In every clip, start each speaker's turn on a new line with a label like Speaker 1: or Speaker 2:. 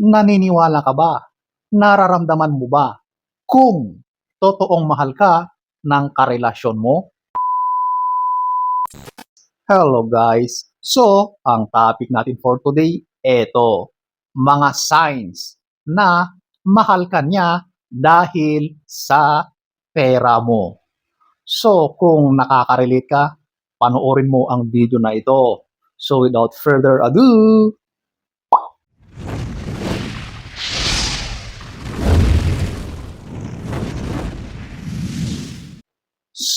Speaker 1: Naniniwala ka ba? Nararamdaman mo ba kung totoong mahal ka ng karelasyon mo? Hello guys! So, ang topic natin for today, eto, mga signs na mahal ka niya dahil sa pera mo. So, kung nakaka-relate ka, panoorin mo ang video na ito. So, without further ado,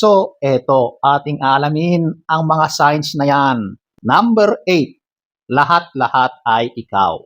Speaker 1: So, eto, ating alamin ang mga signs na yan. Number 8, lahat-lahat ay ikaw.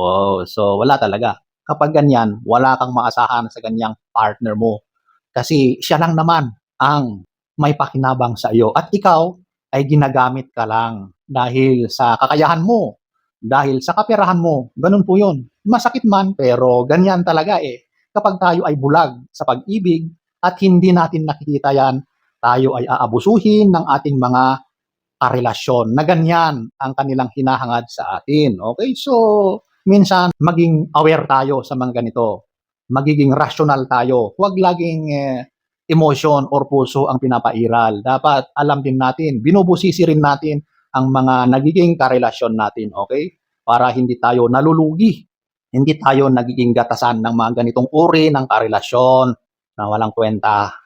Speaker 1: Oh, so wala talaga. Kapag ganyan, wala kang maasahan sa ganyang partner mo. Kasi siya lang naman ang may pakinabang sa iyo. At ikaw ay ginagamit ka lang dahil sa kakayahan mo, dahil sa kaperahan mo. Ganun po yun. Masakit man, pero ganyan talaga eh. Kapag tayo ay bulag sa pag-ibig, at hindi natin nakikita yan, tayo ay aabusuhin ng ating mga karelasyon na ganyan ang kanilang hinahangad sa atin. Okay? So, minsan maging aware tayo sa mga ganito. Magiging rational tayo. Huwag laging eh, emotion or puso ang pinapairal. Dapat alam din natin, binubusisi rin natin ang mga nagiging karelasyon natin. Okay? Para hindi tayo nalulugi. Hindi tayo nagiging gatasan ng mga ganitong uri ng karelasyon na walang kwenta.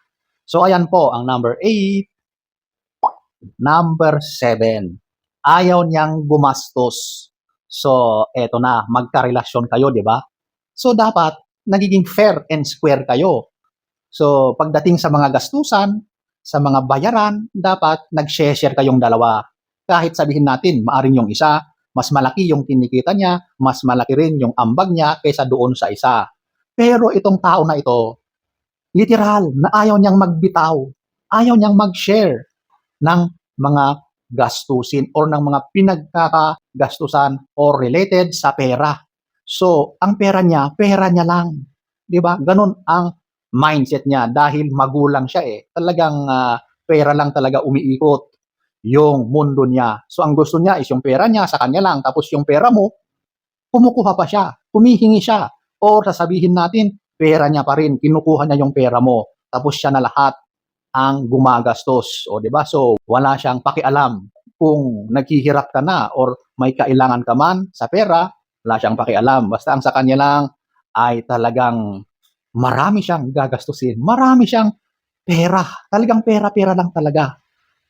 Speaker 1: So, ayan po, ang number 8. Number 7. Ayaw niyang gumastos. So, eto na, magkarelasyon kayo, di ba? So, dapat nagiging fair and square kayo. So, pagdating sa mga gastusan, sa mga bayaran, dapat nag-share kayong dalawa. Kahit sabihin natin, maaring yung isa, mas malaki yung kinikita niya, mas malaki rin yung ambag niya kaysa doon sa isa. Pero itong tao na ito, literal na ayaw niyang magbitaw, ayaw niyang mag-share ng mga gastusin or ng mga pinagkakagastusan or related sa pera. So, ang pera niya, pera niya lang. 'Di ba? Ganun ang mindset niya dahil magulang siya eh. Talagang ah, pera lang talaga umiikot yung mundo niya. So, ang gusto niya is yung pera niya sa kanya lang. Tapos yung pera mo, kumukuha pa siya, humihingi siya. Or sasabihin natin, pera niya pa rin, kinukuha niya yung pera mo. Tapos siya na lahat ang gumagastos. O, di ba? So, wala siyang pakialam kung naghihirap ka na or may kailangan ka man sa pera, wala siyang pakialam. Basta ang sa kanya lang ay talagang marami siyang gagastusin. Marami siyang pera. Talagang pera-pera lang talaga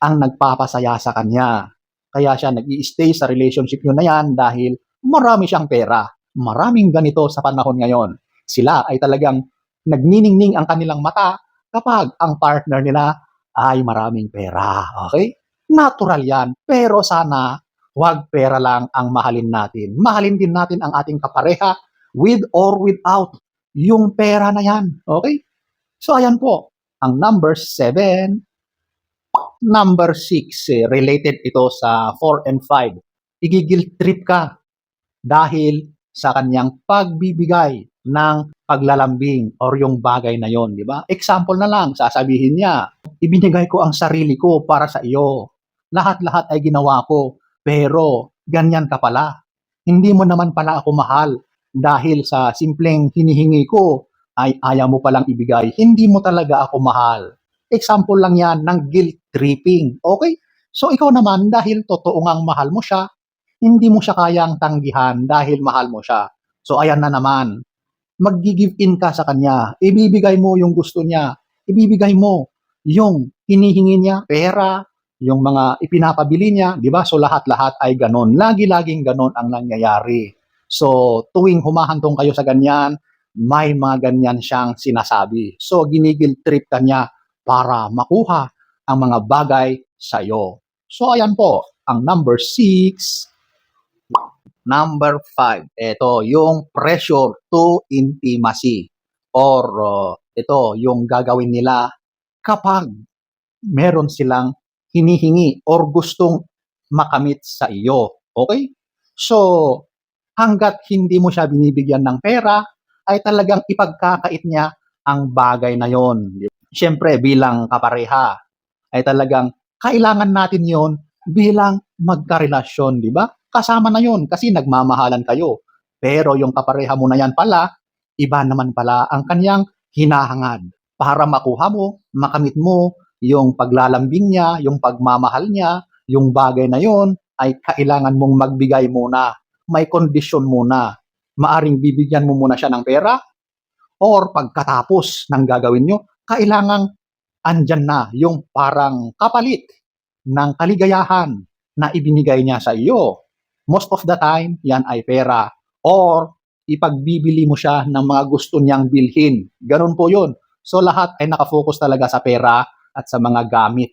Speaker 1: ang nagpapasaya sa kanya. Kaya siya nag stay sa relationship yun na yan dahil marami siyang pera. Maraming ganito sa panahon ngayon. Sila ay talagang nagniningning ang kanilang mata kapag ang partner nila ay maraming pera. Okay? Natural yan. Pero sana wag pera lang ang mahalin natin. Mahalin din natin ang ating kapareha with or without yung pera na yan. Okay? So ayan po, ang number 7, number 6, related ito sa 4 and 5. Igigil trip ka dahil sa kanyang pagbibigay ng paglalambing or yung bagay na yon, di ba? Example na lang, sasabihin niya, ibinigay ko ang sarili ko para sa iyo. Lahat-lahat ay ginawa ko, pero ganyan ka pala. Hindi mo naman pala ako mahal dahil sa simpleng hinihingi ko ay ayaw mo palang ibigay. Hindi mo talaga ako mahal. Example lang yan ng guilt tripping. Okay? So ikaw naman dahil totoo ngang mahal mo siya, hindi mo siya kayang tanggihan dahil mahal mo siya. So ayan na naman, mag-give in ka sa kanya. Ibibigay mo yung gusto niya. Ibibigay mo yung hinihingi niya, pera, yung mga ipinapabili niya, di ba? So lahat-lahat ay ganon. Lagi-laging ganon ang nangyayari. So tuwing humahantong kayo sa ganyan, may mga ganyan siyang sinasabi. So ginigil trip ka niya para makuha ang mga bagay sa iyo. So ayan po, ang number 6, Number 5, ito yung pressure to intimacy or uh, ito yung gagawin nila kapag meron silang hinihingi or gustong makamit sa iyo. Okay? So, hanggat hindi mo siya binibigyan ng pera, ay talagang ipagkakait niya ang bagay na yon. Siyempre, bilang kapareha, ay talagang kailangan natin yon bilang magkarelasyon, di ba? Kasama na yon kasi nagmamahalan kayo. Pero yung kapareha mo na yan pala, iba naman pala ang kanyang hinahangad para makuha mo, makamit mo yung paglalambing niya, yung pagmamahal niya, yung bagay na yon ay kailangan mong magbigay muna. May kondisyon muna. Maaring bibigyan mo muna siya ng pera or pagkatapos ng gagawin nyo, kailangang andyan na yung parang kapalit ng kaligayahan na ibinigay niya sa iyo. Most of the time, yan ay pera. Or ipagbibili mo siya ng mga gusto niyang bilhin. Ganun po yun. So lahat ay nakafocus talaga sa pera at sa mga gamit.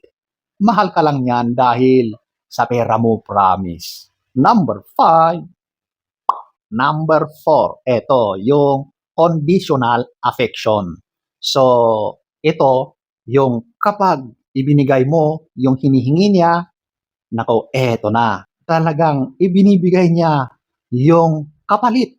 Speaker 1: Mahal ka lang yan dahil sa pera mo promise. Number five. Number four. Ito, yung conditional affection. So, ito, yung kapag ibinigay mo yung hinihingi niya, nako, eto na. Talagang ibinibigay niya yung kapalit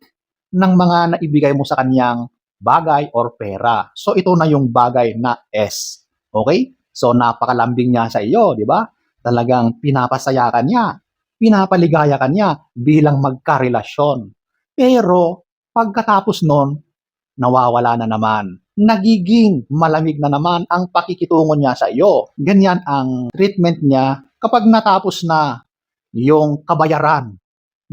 Speaker 1: ng mga naibigay mo sa kanyang bagay or pera. So, ito na yung bagay na S. Okay? So, napakalambing niya sa iyo, di ba? Talagang pinapasaya ka niya, pinapaligaya ka niya bilang magkarelasyon. Pero, pagkatapos nun, nawawala na naman. Nagiging malamig na naman ang pakikitungo niya sa iyo. Ganyan ang treatment niya kapag natapos na yung kabayaran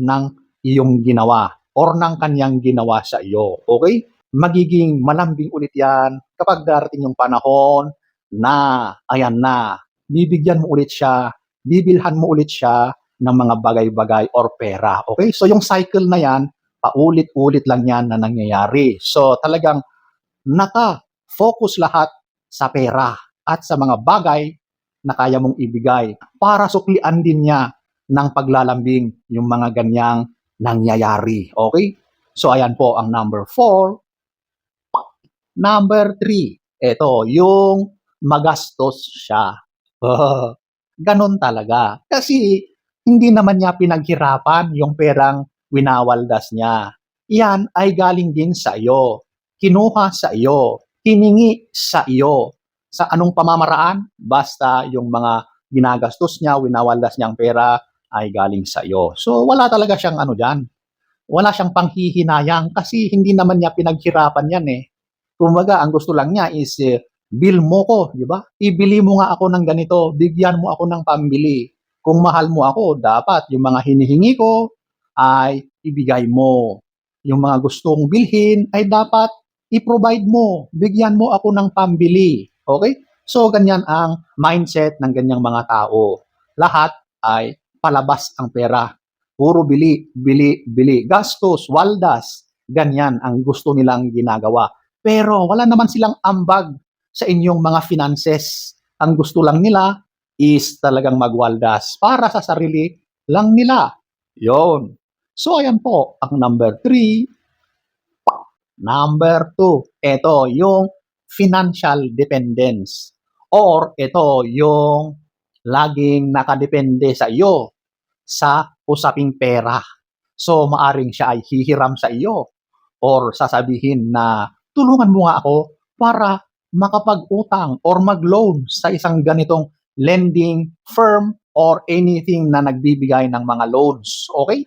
Speaker 1: ng iyong ginawa or ng kanyang ginawa sa iyo. Okay? Magiging malambing ulit yan kapag darating yung panahon na, ayan na, bibigyan mo ulit siya, bibilhan mo ulit siya ng mga bagay-bagay or pera. Okay? So yung cycle na yan, paulit-ulit lang yan na nangyayari. So talagang naka-focus lahat sa pera at sa mga bagay na kaya mong ibigay para suklian din niya ng paglalambing yung mga ganyang nangyayari. Okay? So ayan po ang number 4. Number 3. Ito, yung magastos siya. Ganon talaga. Kasi hindi naman niya pinaghirapan yung perang winawaldas niya. Yan ay galing din sa iyo. Kinuha sa iyo. Hiningi sa iyo. Sa anong pamamaraan? Basta yung mga ginagastos niya, winawaldas niyang pera ay galing sa iyo. So wala talaga siyang ano diyan. Wala siyang panghihinayang kasi hindi naman niya pinaghirapan yan eh. Kumbaga, ang gusto lang niya is eh, bill mo ko, di ba? Ibili mo nga ako ng ganito, bigyan mo ako ng pambili. Kung mahal mo ako, dapat yung mga hinihingi ko ay ibigay mo. Yung mga gustong bilhin ay dapat i-provide mo. Bigyan mo ako ng pambili. Okay? So, ganyan ang mindset ng ganyang mga tao. Lahat ay palabas ang pera. Puro bili, bili, bili. Gastos, waldas. Ganyan ang gusto nilang ginagawa. Pero wala naman silang ambag sa inyong mga finances. Ang gusto lang nila is talagang magwaldas para sa sarili lang nila. Yon. So, ayan po, ang number three. Number two, ito yung financial dependence. Or ito yung laging nakadepende sa iyo sa usaping pera. So, maaring siya ay hihiram sa iyo or sasabihin na tulungan mo nga ako para makapag-utang or mag-loan sa isang ganitong lending firm or anything na nagbibigay ng mga loans. Okay?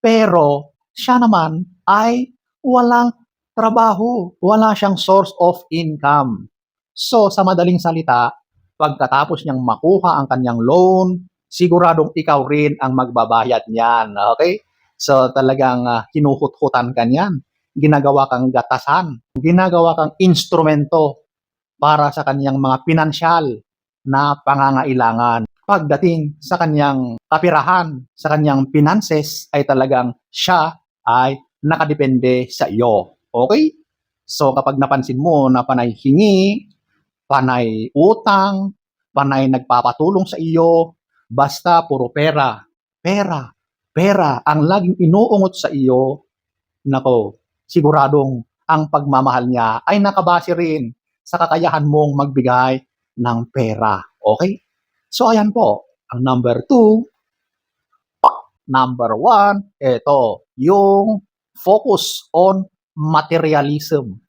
Speaker 1: Pero siya naman ay walang trabaho, wala siyang source of income. So sa madaling salita, pagkatapos niyang makuha ang kanyang loan, siguradong ikaw rin ang magbabayad niyan. Okay? So talagang uh, hinuhut-hutan ka niyan. Ginagawa kang gatasan. Ginagawa kang instrumento para sa kanyang mga pinansyal na pangangailangan. Pagdating sa kanyang kapirahan, sa kanyang finances, ay talagang siya ay nakadepende sa iyo. Okay? So kapag napansin mo na panay hingi, panay utang, panay nagpapatulong sa iyo, basta puro pera, pera, pera ang laging inuungot sa iyo, nako, siguradong ang pagmamahal niya ay nakabase rin sa kakayahan mong magbigay ng pera. Okay? So, ayan po. Ang number two, number one, ito, yung focus on materialism.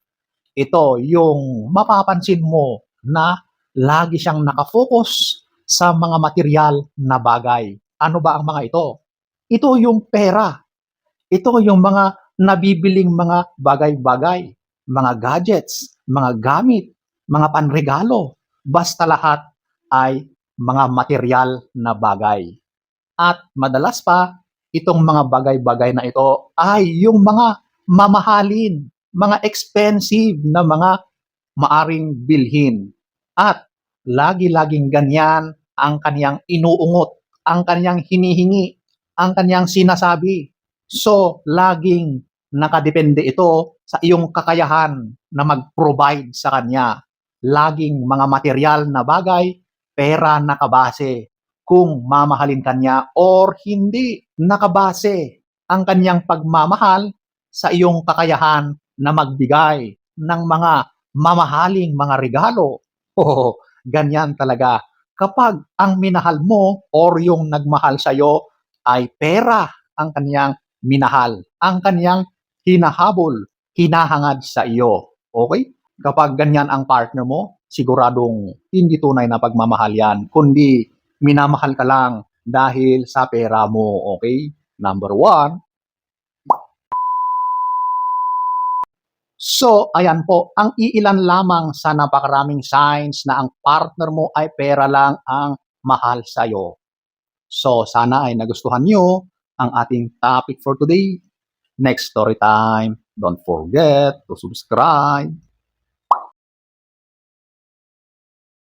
Speaker 1: Ito, yung mapapansin mo na lagi siyang nakafocus sa mga material na bagay. Ano ba ang mga ito? Ito yung pera. Ito yung mga nabibiling mga bagay-bagay, mga gadgets, mga gamit, mga panregalo, basta lahat ay mga material na bagay. At madalas pa, itong mga bagay-bagay na ito ay yung mga mamahalin, mga expensive na mga maaring bilhin. At lagi-laging ganyan ang kaniyang inuungot, ang kaniyang hinihingi, ang kaniyang sinasabi. So, laging nakadepende ito sa iyong kakayahan na mag-provide sa kanya. Laging mga material na bagay, pera nakabase kung mamahalin kanya or hindi nakabase ang kanyang pagmamahal sa iyong kakayahan na magbigay ng mga mamahaling mga regalo. Oh, ganyan talaga. Kapag ang minahal mo or yung nagmahal sa iyo ay pera ang kanyang minahal, ang kanyang hinahabol, hinahangad sa iyo. Okay? Kapag ganyan ang partner mo, siguradong hindi tunay na pagmamahal yan, kundi minamahal ka lang dahil sa pera mo. Okay? Number one. So, ayan po, ang iilan lamang sa napakaraming signs na ang partner mo ay pera lang ang mahal sa'yo. So, sana ay nagustuhan nyo ang ating topic for today. Next story time. Don't forget to subscribe.